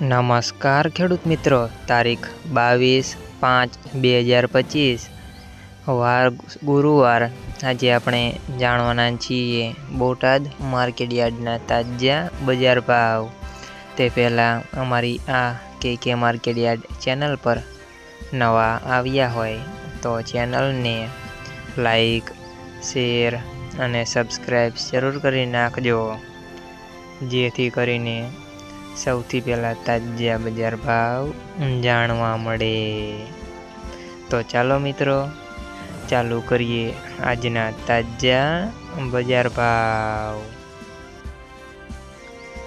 નમસ્કાર ખેડૂત મિત્રો. તારીખ બાવીસ પાંચ બે હજાર પચીસ. વાર ગુરુવાર. આજે આપણે જાણવાના છીએ બોટાદ માર્કેટયાર્ડના તાજા બજાર ભાવ. તે પહેલાં અમારી આ કે કે માર્કેટયાર્ડ ચેનલ પર નવા આવ્યા હોય તો ચેનલને લાઈક, શેર અને સબસ્ક્રાઈબ જરૂર કરી નાખજો. જેથી કરીને સૌથી પહેલાં તાજા બજાર ભાવ જાણવા મળે. તો ચાલો મિત્રો, ચાલુ કરીએ આજના તાજા બજાર ભાવ.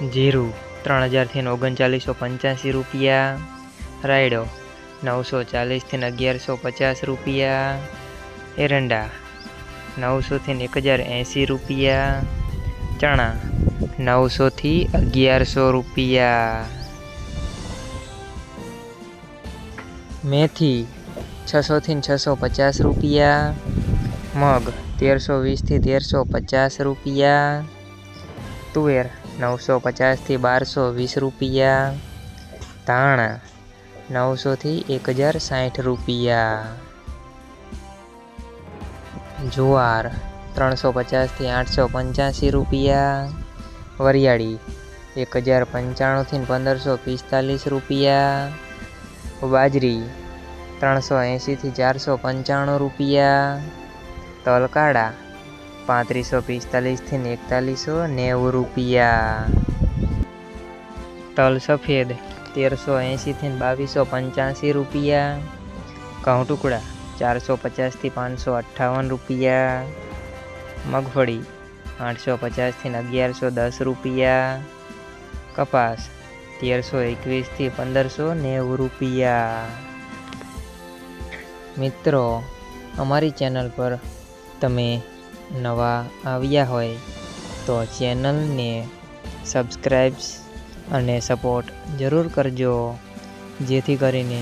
જીરું ત્રણ હજારથી ઓગણચાલીસો પંચ્યાસી રૂપિયા. રાયડો નવસો ચાલીસથી અગિયારસો પચાસ રૂપિયા. એરંડા નવસોથી એક હજાર એંસી રૂપિયા. ચણા નવસોથી અગિયારસો રૂપિયા. મેથી છસોથી છસો પચાસ રૂપિયા. મગ તેરસો વીસથી તેરસો પચાસ રૂપિયા. તુવેર નવસો પચાસથી બારસો વીસ રૂપિયા. ધાણા નવસોથી એક હજાર સાઠ રૂપિયા. જુવાર ત્રણસો પચાસથી આઠસો પંચ્યાસી રૂપિયા. વરિયાળી. એક હજાર પંચાણુંથી પંદરસો પિસ્તાલીસ રૂપિયા. બાજરી, ત્રણસો એંશીથી ચારસો પંચાણું રૂપિયા. તલકાડા, પાંત્રીસો પિસ્તાલીસથી એકતાલીસો નેવું રૂપિયા. તલ સફેદ, તેરસો એંશીથી બાવીસો પંચ્યાસી રૂપિયા. ઘઉં ટુકડા, ચારસો પચાસથી પાંચસો અઠ્ઠાવન રૂપિયા. મગફળી આઠસો પચાસથી અગિયારસો દસ રૂપિયા. કપાસ તેરસો એકવીસથી પંદરસો નેવું રૂપિયા. મિત્રો, અમારી ચેનલ પર તમે નવા આવ્યા હોય તો ચેનલને સબસ્ક્રાઈબ્સ અને સપોર્ટ જરૂર કરજો, જેથી કરીને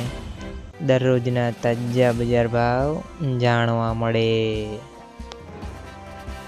દરરોજના તાજા બજાર ભાવ જાણવા મળે.